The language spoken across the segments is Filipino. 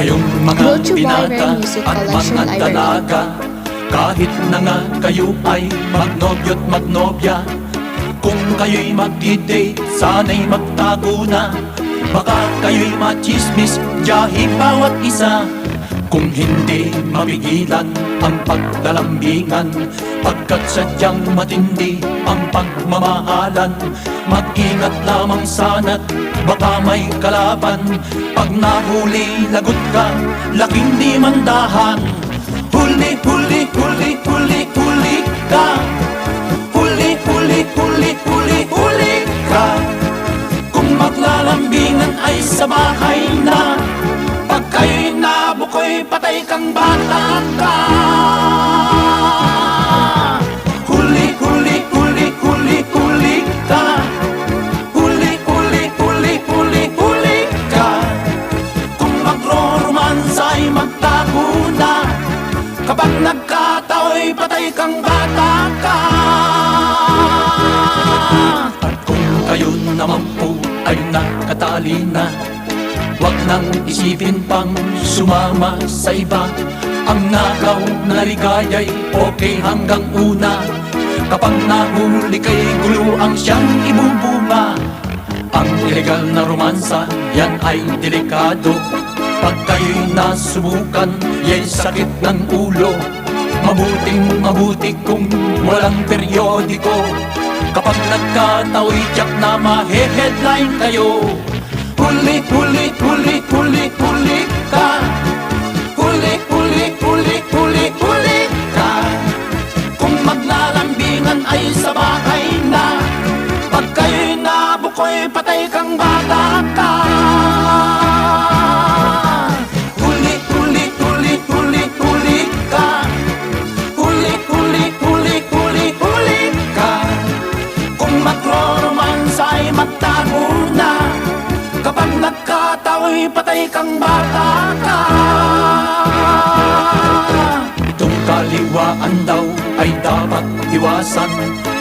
You by binata at mga dalaga. Kahit na nga kayo ay magnobyo't magnobya Kung kayo'y magdi-date, sana'y magtago na. Baka kayo'y machismis, tiyahin bawat isa Kung hindi mapigilan ang paglalambingan Pagkat sadyang matindi ang pagmamahalan Mag-ingat lamang sana't baka may kalaban. Pag nahuli, lagot ka, laking di mandahan. Huli, huli, huli, patay kang bata ka. Huli, huli, huli, huli, huli ka. Huli, huli, huli, huli, ka. Kung magro-romansa ay magtago Kapag nagkatao'y patay kang bata ka. At kung kayo naman po ay nakatali na nang isipin pang sumama sa iba. Ang nakaw na ligaya'y okay hanggang una. Kapag nahuli kay gulo ang siyang ibubunga. Ang ilegal na romansa, yan ay delikado. Pag kayo'y nasubukan, yay sakit ng ulo. Mabuting mabuti kung walang periodiko. Kapag nagkatao'y tiyak na mahe-headline kayo patay kang bata ka. Huli, huli, huli, huli, huli ka. Huli, huli, huli, huli, huli ka. Kung magro-romansa ay patay kang bata ka. Itong kaliwaan daw ay dapat iwasan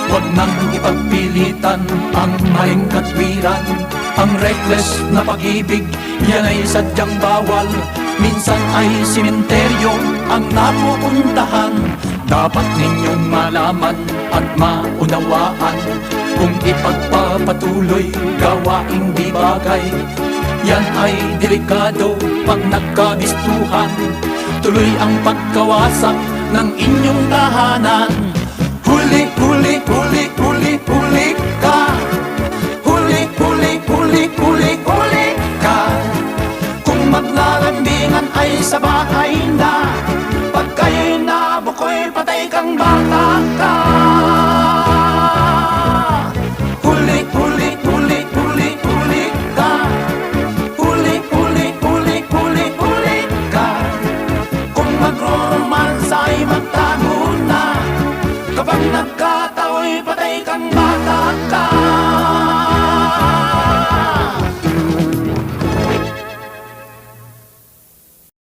Huwag nang ipagpilitan ang maling katwiran. Ang reckless na pag-ibig, yan ay sadyang bawal. Minsan ay simenteryo ang napupuntahan. Dapat ninyong malaman at maunawaan. Kung ipagpapatuloy gawaing di bagay Yan ay delikado pag nagkabistuhan. Tuloy ang pagkawasak ng inyong tahanan nabukoy, patay kang bata ka. Huli, huli, huli, huli, ka. Huli, huli, huli, huli, huli ka. Kung magro-romansa ay magtago na